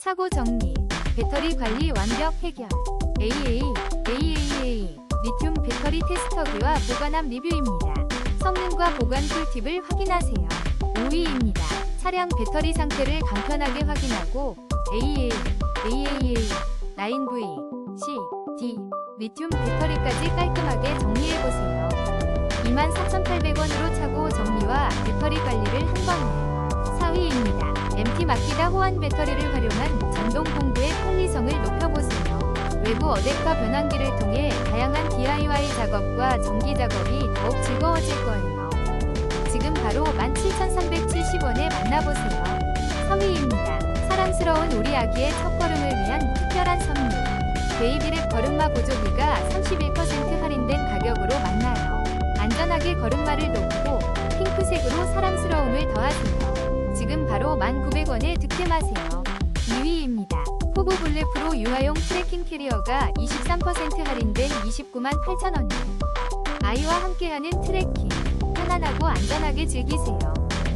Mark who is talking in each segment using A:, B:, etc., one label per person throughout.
A: 차고 정리, 배터리 관리 완벽 해결. AA, AAA, 리튬 배터리 테스터기와 보관함 리뷰입니다. 성능과 보관 꿀팁을 확인하세요. 5위입니다. 차량 배터리 상태를 간편하게 확인하고 AA, AAA, 라인 V, C, D, 리튬 배터리까지 깔끔하게 정리해보세요. 24,800원으로 차고 정리와 배터리 관리를 한 번에 4위입니다. MT 마키다 호환 배터리를 활용 한 전동 공구의 편리성을 높여보세요. 외부 어댑터 변환기를 통해 다양한 DIY 작업과 전기 작업이 더욱 즐거워질 거예요. 지금 바로 17,370원에 만나보세요. 3위입니다. 사랑스러운 우리 아기의 첫걸음을 위한 특별한 선물. 베이비랩 걸음마 보조기가 31% 할인된 가격으로 만나요. 안전하게 걸음마를 놓고 핑크색으로 사랑스러움을 더하세요. 지금 바로 1,900원에 득템하세요. 2위입니다. 포브 블랙 프로 유아용 트래킹 캐리어가 23% 할인된 29만 8천원에 아이와 함께하는 트래킹 편안하고 안전하게 즐기세요.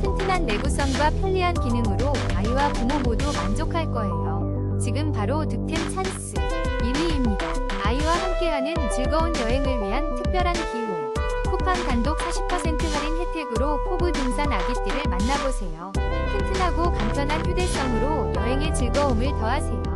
A: 튼튼한 내구성과 편리한 기능으로 아이와 부모 모두 만족할 거예요. 지금 바로 득템 찬스 1위입니다. 아이와 함께하는 즐거운 여행을 위한 특별한 기호 쿠팡 단독 40% 할인 혜택으로 포브 등산 아기띠를 만나보세요. 튼튼하고 간편한 휴대성으로 여행의 즐거움을 더하세요.